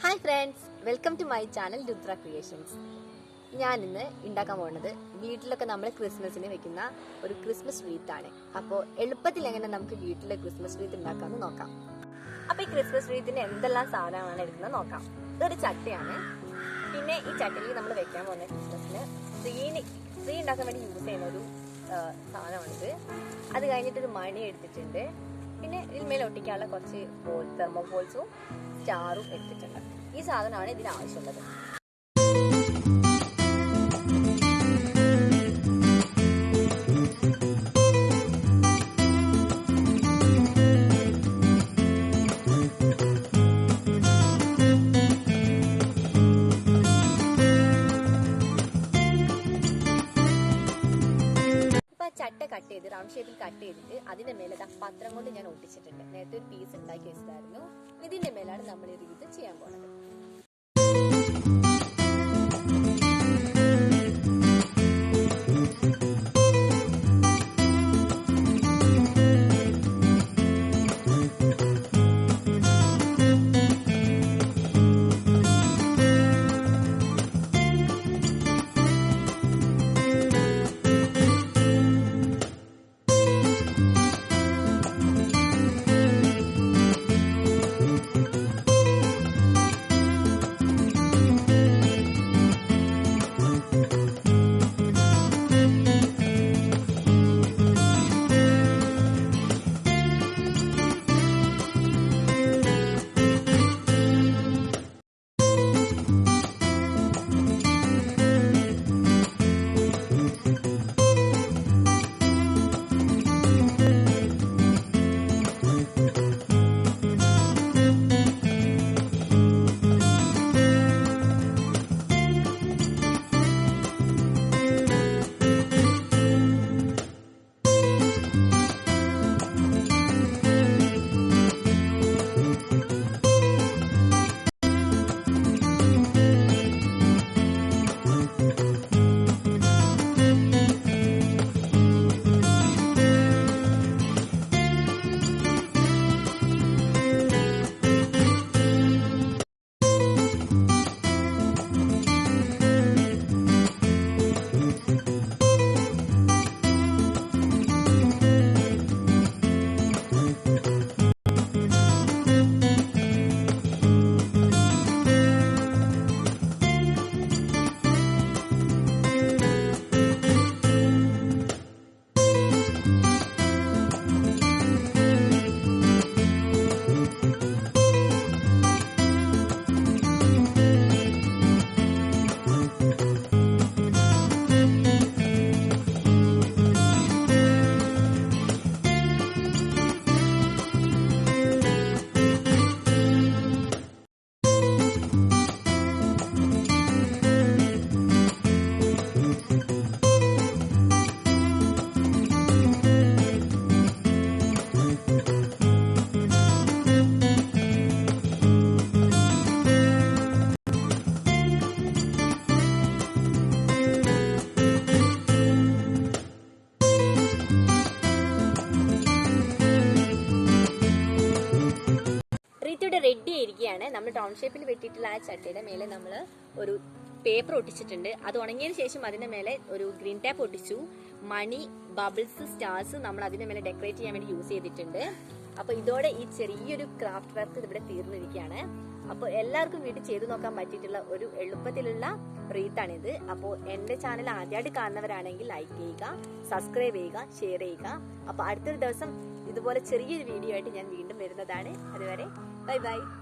Hi friends welcome to my channel Rudra creations. ഞാൻ ഇന്ന് ഉണ്ടാക്കാൻ പോകുന്നത് വീട്ടിലൊക്കെ നമ്മൾ ക്രിസ്മസിന് വെക്കുന്ന ഒരു ക്രിസ്മസ് സ്വീറ്റ് ആണ് അപ്പോൾ എളുപ്പത്തിൽ എങ്ങനെ നമുക്ക് വീട്ടിലെ ക്രിസ്മസ് സ്വീറ്റ് ഉണ്ടാക്കാമെന്ന് നോക്കാം. അപ്പോൾ ഈ ക്രിസ്മസ് സ്വീറ്റിന് എന്തെല്ലാം സാധനമാണ് എടുക്കുന്നത് നോക്കാം. ഇതൊരു ചട്ടയാണ്. പിന്നെ ഈ ചട്ടിയിൽ നമ്മൾ വെക്കാൻ പോകുന്ന ക്രിസ്മസിന് ട്രീന് ട്രീ ഉണ്ടാക്കാൻ വേണ്ടി യൂസ് ചെയ്യുന്ന ഒരു സാധനമാണിത്. അത് കഴിഞ്ഞിട്ട് ഒരു മണി എടുത്തിട്ടുണ്ട്. പിന്നെ ഇതിന്മേൽ ഒട്ടിക്കാനുള്ള കുറച്ച് ബോൾ തെർമോബോൾസും സ്റ്റാറും എടുത്തിട്ടുണ്ട്. ഈ സാധനമാണ് ഇതിന് റൗണ്ട് ഷേപ്പിൽ കട്ട് ചെയ്തിട്ട് അതിന്റെ മേലെ പത്രം കൊണ്ട് ഞാൻ ഒട്ടിച്ചിട്ടുണ്ട്. നേരത്തെ ഒരു പീസ് ഉണ്ടാക്കി വെച്ചതായിരുന്നു ഇതിന്റെ മേലാണ് നമ്മൾ ഈ റീത്ത് ചെയ്യാൻ പോണത്. റീത്തിയുടെ റെഡി ആയിരിക്കുകയാണ്. നമ്മൾ ടൗൺ ഷേപ്പിൽ വെട്ടിയിട്ടുള്ള ആ ചട്ടയുടെ മേലെ നമ്മൾ ഒരു പേപ്പർ ഒട്ടിച്ചിട്ടുണ്ട്. അത് ഉണങ്ങിയതിന് ശേഷം അതിന്റെ മേലെ ഒരു ഗ്രീൻ ടാപ്പ് ഒട്ടിച്ചു. മണി ബബിൾസ് സ്റ്റാർസ് നമ്മൾ അതിന്റെ മേലെ ഡെക്കറേറ്റ് ചെയ്യാൻ വേണ്ടി യൂസ് ചെയ്തിട്ടുണ്ട്. അപ്പൊ ഇതോടെ ഈ ചെറിയൊരു ക്രാഫ്റ്റ് വർക്ക് ഇവിടെ തീർന്നിരിക്കുകയാണ്. അപ്പോൾ എല്ലാവർക്കും വീട്ടിൽ ചെയ്തു നോക്കാൻ പറ്റിയിട്ടുള്ള ഒരു എളുപ്പത്തിലുള്ള റീത്താണിത്. അപ്പോൾ എന്റെ ചാനൽ ആദ്യമായിട്ട് കാണുന്നവരാണെങ്കിൽ ലൈക്ക് ചെയ്യുക സബ്സ്ക്രൈബ് ചെയ്യുക ഷെയർ ചെയ്യുക. അപ്പോൾ അടുത്തൊരു ദിവസം ഇതുപോലെ ചെറിയൊരു വീഡിയോ ആയിട്ട് ഞാൻ വീണ്ടും വരുന്നതാണ്. അതുവരെ 拜拜。